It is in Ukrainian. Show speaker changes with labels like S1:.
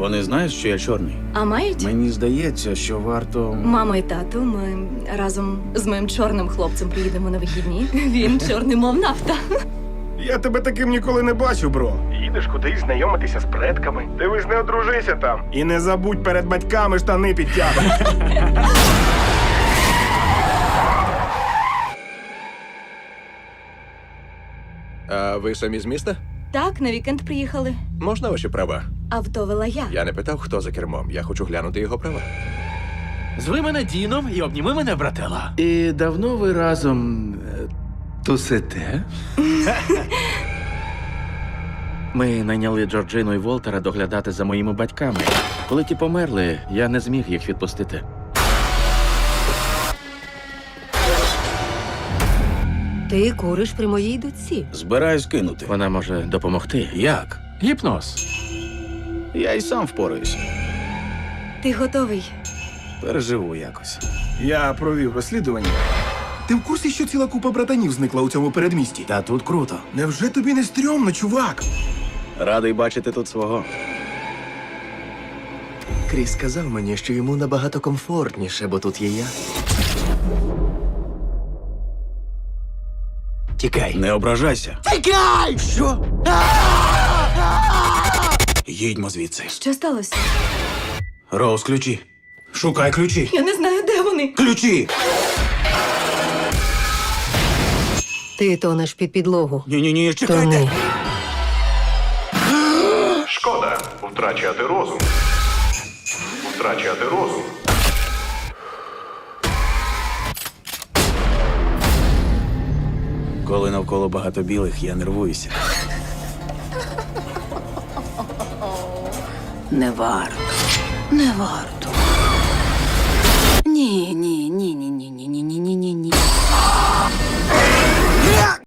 S1: Вони знають, що я чорний.
S2: А мають?
S1: Мені здається, що варто.
S2: Мама і тато, ми разом з моїм чорним хлопцем приїдемо на вихідні. Він чорний, мов нафта.
S3: Я тебе таким ніколи не бачив, бро.
S4: Їдеш кудись знайомитися з предками. Дивись, не одружися там.
S3: І не забудь перед батьками штани підтягнути.
S5: А ви самі з міста?
S2: Так, на вікенд приїхали.
S5: Можна ваші права?
S2: Авто вела я.
S5: Я не питав, хто за кермом. Я хочу глянути його права.
S6: Зви мене Діном і обніми мене, братела.
S1: І давно ви разом е, тусите? Ми найняли Джорджину і Волтера доглядати за моїми батьками. Коли ті померли, я не зміг їх відпустити.
S7: Ти куриш при моїй дочці.
S1: Збираюсь кинути. Вона може допомогти. Як?
S6: Гіпноз.
S1: Я й сам впораюсь.
S2: Ти готовий?
S1: Переживу якось.
S3: Я провів розслідування. Ти в курсі, що ціла купа братанів зникла у цьому передмісті?
S1: Та тут круто.
S3: Невже тобі не стрьомно, чувак?
S1: Радий бачити тут свого.
S8: Кріс сказав мені, що йому набагато комфортніше, бо тут є я. Тікай.
S1: Не ображайся.
S8: Тікай! Що?
S1: Їдьмо звідси.
S2: Що сталося?
S1: Роуз, ключі. Шукай ключі.
S2: Я не знаю, де вони.
S1: Ключі!
S7: Ти тонеш під підлогу.
S1: Ні-ні-ні, чекайте.
S7: Тони.
S4: Шкода втрачати розум. Втрачати розум.
S1: Коли навколо багато білих, я нервуюся.
S7: Не варто. Не варто. Ні, ні, ні, ні. ні.